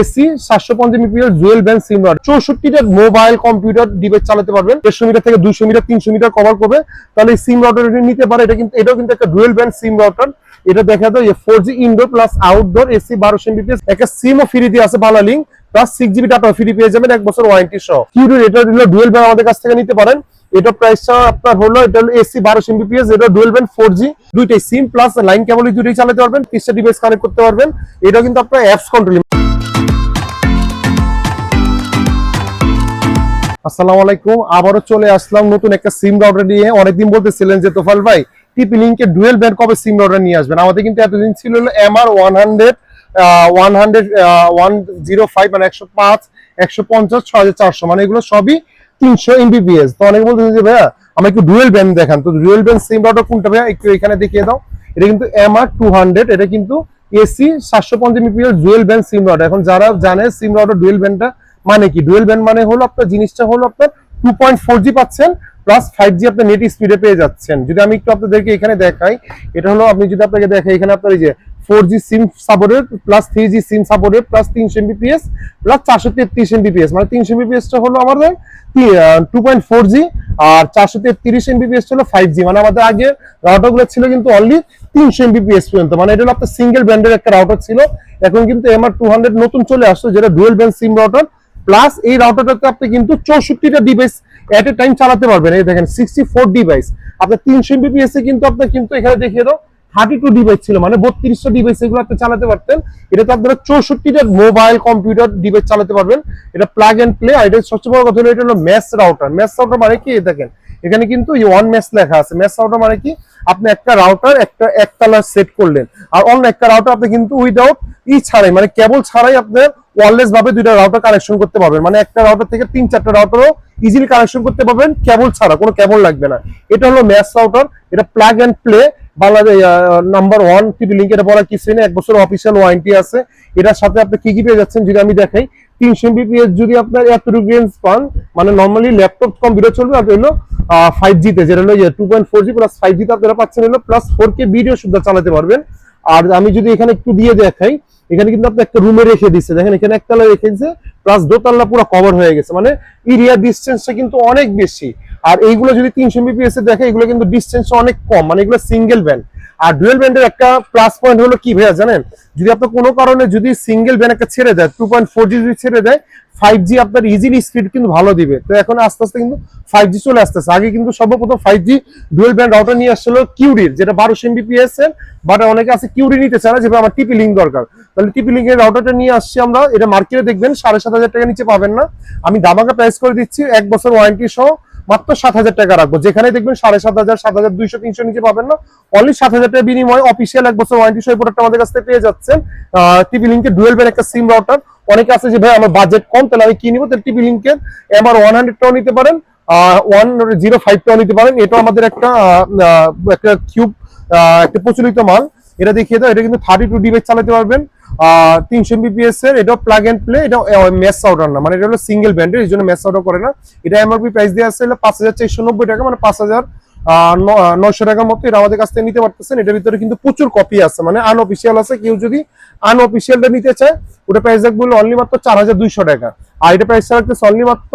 AC, সাতশো পঞ্চাশ মিপিএল জুয়েল ব্যান্ড সিম রড চৌষট্টিটা মোবাইল কম্পিউটার ডিভাইস চালাতে পারবেন। দেড়শো মিটার থেকে দুইশো মিটার, তিনশো মিটার কভার করবে। তাহলে সিম রাউটার নিতে পারে, এটা কিন্তু এটাও কিন্তু একটা ডুয়েল ব্যান্ড সিম রাউটার এটা দেখা যায় four G indoor plus outdoor AC বারোশো এমবিপিএস একটা সিমও ফ্রি দিয়ে আছে Banglalink plus six GB data free পেয়ে যাবেন এক বছর ওয়ারেন্টি সহ। কিউডোর এটা হলো ডুয়েল ব্যান্ড আমাদের কাছ থেকে নিতে পারেন। এটা প্রাইসটা আপনার হলো, এটা হলো এসি বারোশো এমবিপিএস এটা ডুয়েল ব্যান্ড ফোর জি দুইটাই সিম প্লাস লাইন কেবল দুইটাই চালাতে পারবেন। তিরিশটা ডিভাইস কানেক্ট করতে পারবেন। এটা কিন্তু আপনার অ্যাপস কন্ট্রোল আসসালামু আলাইকুম। আবারও চলে আসলাম নতুন একটা সিম রাউটার নিয়ে। অনেকদিন বলতেছিলেন যে তোফাল ভাই টিপি লিঙ্কের ডুয়েল ব্যান্ড কবে সিম রাউটার নিয়ে আসবেন? আমাদের কিন্তু এতদিন ছিল হলো MR one hundred one hundred one zero five মানে একশো পাঁচ, একশো পঞ্চাশ, ছয় হাজার চারশো। মানে এগুলো সবই তিনশো এমবিপিএস তো অনেকে বলতেছে যে, ভাইয়া আমার একটু ডুয়েল ব্যান্ড দেখান। তো ডুয়েল ব্যান্ড সিম রাউটার কোনটা ভাইয়া? একটু এখানে দেখিয়ে দাও। এটা কিন্তু এমআর টু হান্ড্রেড এটা কিন্তু এসি সাতশো পঞ্চাশ মিপিএল ডুয়েল ব্যান্ড সিম রাউটার এখন যারা জানে সিম রাউটার ডুয়েল ব্যান্ডটা মানে কি? ডুয়েল ব্যান্ড মানে হলো আপনার, জিনিসটা হলো আপনার টু পয়েন্ট ফোর জি পাচ্ছেন প্লাস ফাইভ জি আপনার নেট স্পিডে পেয়ে যাচ্ছেন। যদি আমি একটু আপনাদেরকে এখানে দেখাই, এটা হলো আপনি যদি আপনাকে দেখাই, এখানে আপনার এই যে four G SIM supported plus three G SIM supported plus তিনশো এমবিপিএস প্লাস চারশো তেত্রিশ এমবিপিএস মানে তিনশো এমবিপিএসটা হলো আমাদের টু পয়েন্ট ফোর জি আর চারশো তেত্রিশ এমবিপিএস হলো ফাইভ জি মানে আমাদের আগে রাউটারগুলো ছিল কিন্তু অনলি তিনশো এমবিপিএস পর্যন্ত। মানে এটা হলো আপনার সিঙ্গেল ব্র্যান্ডের একটা রাউটার ছিল। এখন কিন্তু এমআর টু হান্ড্রেড নতুন চলে আসছে, যেটা dual band SIM router plus এই রাউটারটাতে আপনি কিন্তু চৌষট্টিটা ডিভাইস এট এ টাইম চালাতে পারবেন। এই দেখেন সিক্সটি ফোর ডিভাইস আপনার তিনশো এমবিপিএস এ কিন্তু আপনার কিন্তু এখানে দেখিয়ে দাও থার্টি টু ডিভাইস ছিল মানে বত্রিশটা ডিভাইস এগুলো আপনি চালাতে পারতেন। এটা তো আপনারা চৌষট্টিটা মোবাইল কম্পিউটার ডিভাইস চালাতে পারবেন। এটা প্লাগ এন্ড প্লে আর এটা সবচেয়ে বড় কথা হলো, এটা হলো ম্যাস রাউটার ম্যাস রাউটার মানে কি? দেখেন, এখানে কিন্তু এই ওয়ান ম্যাচ লেখা আছে। ম্যাচ রাউটার মানে কি? আপনি একটা রাউটার একটা একতলা সেট করলেন। আর অন্য একটা রাউটার আপনি কিন্তু উইদাউট ই ছাড়াই মানে কেবল ছাড়াই আপনার ওয়ারলেস ভাবে দুইটা রাউটার কানেকশন করতে পারবেন। মানে একটা রাউটার থেকে তিন চারটা রাউটারও ইজিলি কানেকশন করতে পারবেন কেবল ছাড়া, কোনো কেবল লাগবে না। এটা হলো ম্যাচ রাউটার এটা plug and play Bangladesh number one link এক বছর ওয়ারেন্টি আছে। এটার সাথে আপনি কি কি যাচ্ছেন যদি আমি দেখাই, তিনশো যদি আপনার পান মানে নর্মালি ল্যাপটপ চলবে আপনি ফাইভ জিতে two point four G plus five জিতে পাচ্ছেন প্লাস ফোর কে ভিডিও সুদ্ধা চালাতে পারবেন। আর আমি যদি এখানে একটু দিয়ে দেখাই এখানে কিন্তু আপনি একটা রুমে রেখে দিচ্ছে দেখেন, এখানে একতলা রেখে দিচ্ছে প্লাস দোতলা পুরো কভার হয়ে গেছে। মানে এরিয়া ডিস্টেন্সটা কিন্তু অনেক বেশি। আর এইগুলো যদি তিনশো বিপিএস দেখে, এগুলো কিন্তু ডিস্টেন্স অনেক কম। মানে এগুলো সিঙ্গেল ব্যান্ড আর ডুয়েল ব্যান্ডের একটা প্লাস পয়েন্ট হলো কি ভাইয়া জানেন? যদি আপনার কোনো কারণে যদি সিঙ্গেল ব্যান্ড একটা ছেড়ে দেয় টু পয়েন্ট ফোর জি ছেড়ে দেয় ফাইভ জি আপনার ইজিলি স্পিড কিন্তু ভালো দিবে। তো এখন আস্তে আস্তে কিন্তু ফাইভ জি চলে আসতেছে। আগে কিন্তু সর্বপ্রথম five G dual band router নিয়ে আসছিল কিউডির যেটা বারোশো এমবিপিএস এর বাট অনেকে আছে কিউডি নিতে চায় না যেভাবে আমার টিপি লিঙ্ক দরকার। তাহলে টিপি লিঙ্কের রাউটারটা নিয়ে আসছি আমরা। এটা মার্কেটে দেখবেন, সাড়ে সাত হাজার টাকা নিচে পাবেন না। আমি দামাকা প্রাইস করে দিচ্ছি, এক বছর ওয়ারেন্টি সহ। মাত্র সাত হাজার টাকা রাখব। যেখানে দেখবেন সাড়ে সাত হাজার সাত হাজার দুইশো, তিনশো নিচে পাবেন না। অনলি সাত হাজার টাকা বিনিময়ে অফিসিয়াল এক বছর ওয়ারেন্টি সহ প্রোডাক্ট আমাদের কাছ থেকে পেয়ে যাচ্ছেন। টিভি লিঙ্কের ডুয়েল ব্যান্ড একটা সিম রাউটার অনেকে আছে যে, ভাই, আমার বাজেট কম, তাহলে আমি কি নিবো? তাহলে টিভি লিঙ্কের এমআর ওয়ান হান্ড্রেড টাও নিতে পারেন ওয়ান জিরো ফাইভ টাও নিতে পারেন। এটাও আমাদের একটা একটা কিউব একটা প্রচলিত মাল। এটা দেখিয়ে দাও, এটা কিন্তু থার্টি টু ডিভাইস চালাতে পারবেন। তিনশো এমবিপিএস এর এটা প্লাগ এন্ড প্লে এটা মেস আউটার না। মানে এটা হলো সিঙ্গেল ব্যান্ডের এই জন্য মেস আউটার করে না। এটা এমআরপি প্রাইস দিয়ে আসছে পাঁচ হাজার চারশো নব্বই টাকা মানে পাঁচ হাজার নয়শো টাকার মতো এটা আমাদের কাছ থেকে নিতে পারতেছেন। এটার ভিতরে কিন্তু প্রচুর কপি আছে। মানে আনঅফিসিয়াল আছে, কেউ যদি আনঅফিসিয়ালটা নিতে চায়, ওটা প্রাইস রাখব অনলি মাত্র চার হাজার দুইশো টাকা। আর এটা প্রাইস রাখতেছে অনলি মাত্র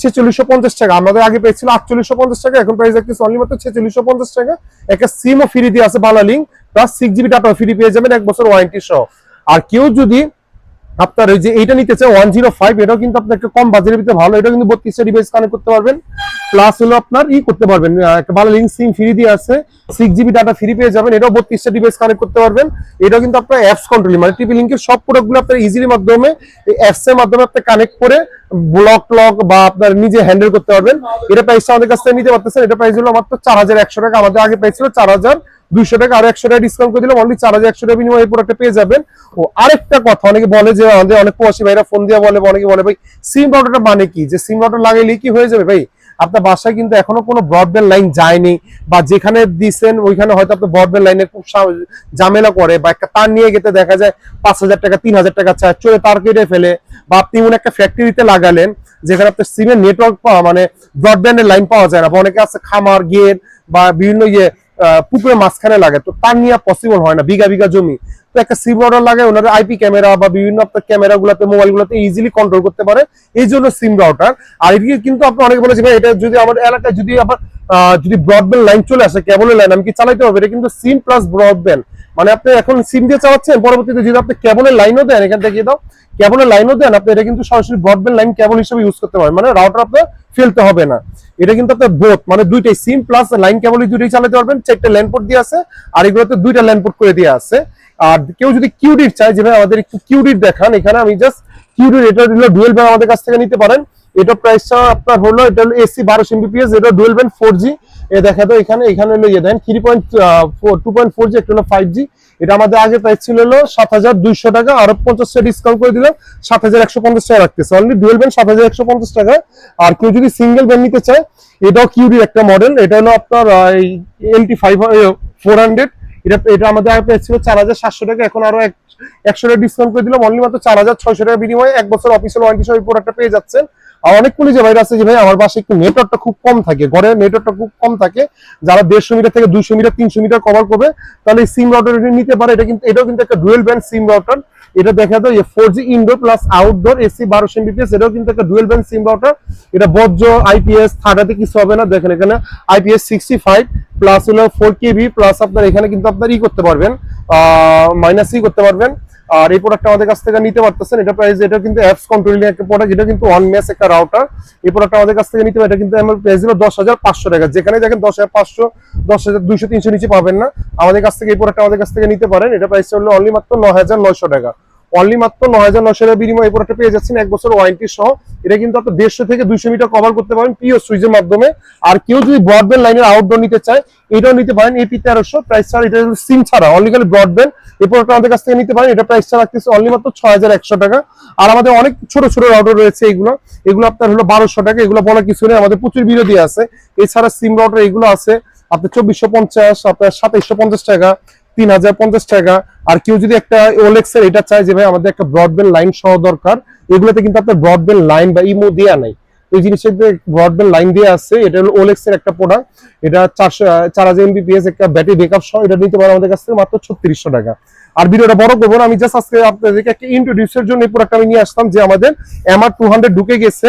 ছেচল্লিশশো পঞ্চাশ টাকা। আমাদের আগে পেয়েছিল আটচল্লিশশো পঞ্চাশ টাকা, এখন প্রাইস রাখতেছে অনলি মাত্র ছেচল্লিশশো পঞ্চাশ টাকা। একটা সিমও ফ্রি দিয়ে আছে Banglalink plus six GB data free পেয়ে যাবেন এক বছর ওয়ারেন্টি সহ। আর কেউ যদি আপনার ওই যে এইটা নিতে চাই ওয়ান জিরো ফাইভ এটাও কিন্তু আপনার একটা কম বাজারের ভিতরে ভালো এটা কিন্তু বত্রিশটা ডিভাইস কানেক্ট করতে পারবেন। প্লাস হলো আপনার ই করতে পারবেন একটা ভালো লিঙ্ক সিম ফ্রি দিয়ে আছে সিক্স জিবি ডাটা ফ্রি পেয়ে যাবেন, এটাও বত্রিশটা ডিভাইস কানেক্ট করতে পারবেন। এটাও কিন্তু আপনার অ্যাপস কন্ট্রোল মানে টিভি লিঙ্কের সব প্রোডাক্টগুলো আপনার ইজিলি মাধ্যমে অ্যাপস এর মাধ্যমে আপনি কানেক্ট করে ব্লক লক বা আপনার নিজে হ্যান্ডেল করতে পারবেন। এটা প্রাইসটা আমাদের কাছ থেকে নিতে পারতেছেন, এটা প্রাইস হলো মাত্র চার হাজার একশো টাকা, আমাদের আগে প্রাইস ছিল চার হাজার। দুইশো টাকা, আর একশো টাকা ডিসকাউন্ট করে দিলাম। অনলি চার হাজার একশো টাকা বিনিময়ে এই পেয়ে যাবেন। ও, আরেকটা কথা, অনেকে বলে যে আমাদের অনেক প্রবাসী ভাইরা ফোন দিয়ে বলে, অনেকে বলে, ভাই সিম রাউটারটা মানে কি? যে সিম রাউটার লাগাইলে কি হয়ে যাবে? ভাই, আপনার বাসায় কিন্তু এখনও কোনো ব্রডব্যান্ড লাইন যায়নি বা যেখানে দিছেন, ওইখানে হয়তো আপনার ব্রডব্যান্ড লাইনের খুব ঝামেলা করে বা একটা তার নিয়ে গেতে দেখা যায় পাঁচ হাজার টাকা, তিন হাজার টাকা চায়, চলে তার কেটে ফেলে বা আপনি এমন একটা ফ্যাক্টরিতে লাগালেন যেখানে আপনার সিমের নেটওয়ার্ক পাওয়া মানে ব্রডব্যান্ডের লাইন পাওয়া যায় না বা অনেকে আছে খামার, গেট বা বিভিন্ন ইয়ে পুকুরের মাঝখানে লাগে। তো তার নিয়ে পসিবল হয় না, বিঘা বিঘা জমি। তো একটা সিম রাউটার লাগে ওনারা আইপি ক্যামেরা বা বিভিন্ন আপনার ক্যামেরা গুলাতে মোবাইল গুলাতে ইজিলি কন্ট্রোল করতে পারে। এই জন্য সিম রাউটার আর এদিকে কিন্তু আপনি অনেকে বলেছে, ভাই, এটা যদি আমার এলাকায় যদি আবার যদি ব্রডব্যান্ড লাইন চলে আসে কেবলের লাইন আমি কি চালাইতে হবে এটা কিন্তু সিম প্লাস ব্রডব্যান্ড মানে আপনি এখন সিম দিয়ে চালাচ্ছেন, পরবর্তীতে যদি আপনি কেবলের লাইনও দেন, এখান থেকে দাও কেবলের লাইনও দেন, আপনি এটা কিন্তু সরাসরি ব্রডব্যান্ড লাইন কেবল হিসেবে ইউজ করতে পারেন মানে রাউটার আপনার ফেলতে হবে না। এটা কিন্তু আপনার বোথ মানে দুইটাই সিম প্লাস লাইন কেবল দুইটাই চালাতে পারবেন। চারটে ল্যান্ড পোর্ট দিয়ে আছে, আর এগুলোতে দুইটা ল্যান্ড পোর্ট করে দিয়ে আছে। আর কেউ যদি কিউডিট চায়, যেভাবে আমাদের একটু কিউডিট দেখান, এখানে আমি জাস্ট কিউডিট এটা ডুয়েল ব্যান্ড আমাদের কাছ থেকে নিতে পারেন। এটা প্রাইসটা আপনার হলো, এটা হলো এসি বারোশো এমবিপিএস এটা ডুয়েল ব্যান্ড ফোর জি এ দেখা তো এখানে এখানে হলো ইয়ে then three point two point four G একটা হলো ফাইভ জি এটা আমাদের আগে প্রাইস ছিল হলো সাত হাজার দুইশো টাকা, আরও পঞ্চাশ টাকা ডিসকাউন্ট করে দিলাম, সাত হাজার একশো পঞ্চাশ টাকা রাখতেছে। অনলি ডুয়েল ব্যান্ড সাত হাজার একশো পঞ্চাশ টাকা। আর কেউ যদি সিঙ্গেল ব্যান্ড নিতে চায়, এটাও কিউডির একটা মডেল এটা হলো আপনার এলটি ফাইভ ফোর হান্ড্রেড এটা এটা আমাদের আগে প্রাইস ছিল চার হাজার সাতশো টাকা, এখন আরও এক, একশো টাকা ডিসকাউন্ট করে দিলাম। অনলি মাত্র চার হাজার ছয়শো টাকা বিনিময়ে এক বছর অফিসিয়াল ওয়ারেন্টি সহ এই প্রোডাক্টটা পেয়ে যাচ্ছেন। আর অনেক পুলিশ ভাইরা আছে যে, ভাই, আমার বাসায় একটু নেটওয়ার্কটা খুব কম থাকে। ঘরে নেটওয়ার্কটা খুব কম থাকে। যারা দেড়শো মিটার থেকে দুইশো মিটার তিনশো মিটার কভার করবে, তাহলে সিম রাউটার নিতে পারে। এটা কিন্তু এটাও কিন্তু একটা ডুয়েল ব্যান্ড সিম রাউটার এটা দেখা যায় four G indoor plus outdoor AC বারোশো এমবিপিএস এটাও কিন্তু একটা ডুয়েল ব্যান্ড সিম রাউটার এটা বজ্র আইপিএস থার্ডাতে কিছু হবে না। দেখেন এখানে আইপিএস সিক্সটি ফাইভ প্লাস হলো ফোর কেবি প্লাস আপনার এখানে কিন্তু আপনার ই করতে পারবেন। মাইনাস ই করতে পারবেন। আর এই প্রোডাক্টটা আমাদের কাছ থেকে নিতে পারতেছেন। এটা প্রাইস এটা কিন্তু অ্যাপস কন্ট্রোলিং একটা প্রোডাক্ট এটা কিন্তু ওয়ান ম্যাচ একটা রাউটার এই প্রোডাক্টটা আমাদের কাছ থেকে নিতে পারে এটা কিন্তু আমার প্রাইস হলো দশ হাজার পাঁচশো টাকা। যেখানে দেখেন দশ হাজার পাঁচশো, দশ হাজার দুইশো, তিনশো নিচে পাবেন না। আমাদের কাছ থেকে এই প্রোডাক্টটা আমাদের কাছ থেকে নিতে পারেন। এটা প্রাইস হলো অনলি মাত্র নয় হাজার নয়শো টাকা। অনলি মাত্র নয় হাজার নয়শো টাকা বিনিময়ে এই প্রোডাক্টটা পেয়ে যাচ্ছেন এক বছর ওয়ারেন্টি সহ। এটা কিন্তু আপনি দেড়শো থেকে দুইশো মিটার কভার করতে পারেন পিও সুইচের মাধ্যমে। আর কেউ যদি ব্রডব্যান্ড লাইনের আউটডোর নিতে চায় এটাও নিতে পারেন এপি তেরোশো প্রাইস ছাড়া এটা সিম ছাড়া অনলি খালি ব্রডব্যান্ড এই প্রোডাক্টটা আমাদের কাছ থেকে নিতে পারেন, এটা প্রাইস ছাড়া রাখতেছে অনলি মাত্র ছয় হাজার একশো টাকা। আর আমাদের অনেক ছোট ছোট রাউটার রয়েছে এগুলো। এগুলো আপনার হলো বারোশো টাকা, এগুলো বলার কিছু নেই, আমাদের প্রচুর বিরোধী আছে। এছাড়া সিম রাউটার এগুলো আছে, আপনার চব্বিশশো পঞ্চাশ, আপনার সাতাইশশো পঞ্চাশ টাকা তিন হাজার পঞ্চাশ টাকা। আর কেউ যদি একটা ওলেক্স এর এটা চায় যে ভাই, আমাদের একটা ব্রডব্যান্ড লাইন সহ দরকার, এগুলোতে কিন্তু আপনার ব্রডব্যান্ড লাইন বা ইমো দেওয়া নাই। এই জিনিসের ব্রডব্যান্ড লাইন দিয়ে আসছে, এটা হলো ওলেক্স এর একটা প্রোডাক্ট এটা চারশো চার হাজার এমবিপিএস একটা ব্যাটারি ব্যাকআপ সহ এটা নিতে পারে আমাদের কাছ থেকে মাত্র ছত্রিশশো টাকা। আর ভিডিওটা বড় করব না, আমি জাস্ট আজকে আপনাদেরকে একটা ইন্ট্রোডিউসের জন্য এই প্রোডাক্ট আমি নিয়ে আসতাম যে আমাদের এমআর টু হান্ড্রেড ঢুকে গেছে।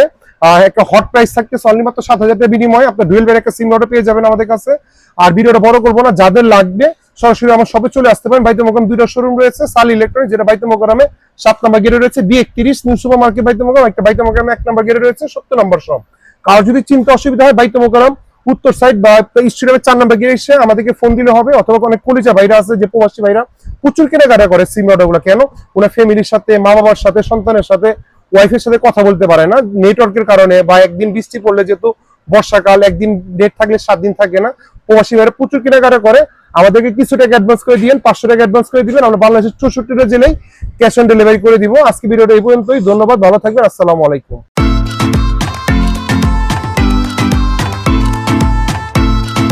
একটা হট প্রাইস থাকতেছে অনলি মাত্র সাত হাজার টাকা বিনিময়ে আপনার ডুয়েল ব্যার একটা সিম পেয়ে যাবেন আমাদের কাছে। আর ভিডিওটা বড় করব না, যাদের লাগবে সরাসরি আমার শপে চলে আসতে পারেন। বাইতে মোকাম দুইটা শোরুম রয়েছে সাল ইলেকট্রনিক যেটা বাইতে সাত নম্বর গেটে রয়েছে বি একত্রিশ নিউ সুপার মার্কেট বাইতে একটা বাইতে মোকামে এক নম্বর গেটে রয়েছে, সত্তর নম্বর শপ কারও যদি চিন্তা অসুবিধা হয় বাইতে উত্তর সাইড বা স্টেডিয়ামের চার নম্বর গেটে এসে আমাদেরকে ফোন দিলে হবে, অথবা অনেক কলিজা ভাইরা আছে, যে প্রবাসী ভাইরা, প্রচুর কেনাকাটা করে সিমগুলো। কেন? ওনার ফ্যামিলির সাথে মা বাবার সাথে, সন্তানের সাথে ওয়াইফের সাথে কথা বলতে পারে না। নেটওয়ার্কের কারণে বা একদিন বৃষ্টি পড়লে যেহেতু বর্ষাকাল একদিন ডেট থাকলে সাত দিন থাকে না। প্রবাসী ভাইরা প্রচুর কেনাকাটা করে। আমাদেরকে কিছু টাকা অ্যাডভান্স করে দিবেন পাঁচশো টাকা অ্যাডভান্স করে দিবেন। আমরা বাংলাদেশের চৌষট্টিটা জেলায় ক্যাশ অন ডেলিভারি করে দিব। আজকে ভিডিওটা এই পর্যন্তই। ধন্যবাদ, ভালো থাকবেন। আসসালামু আলাইকুম।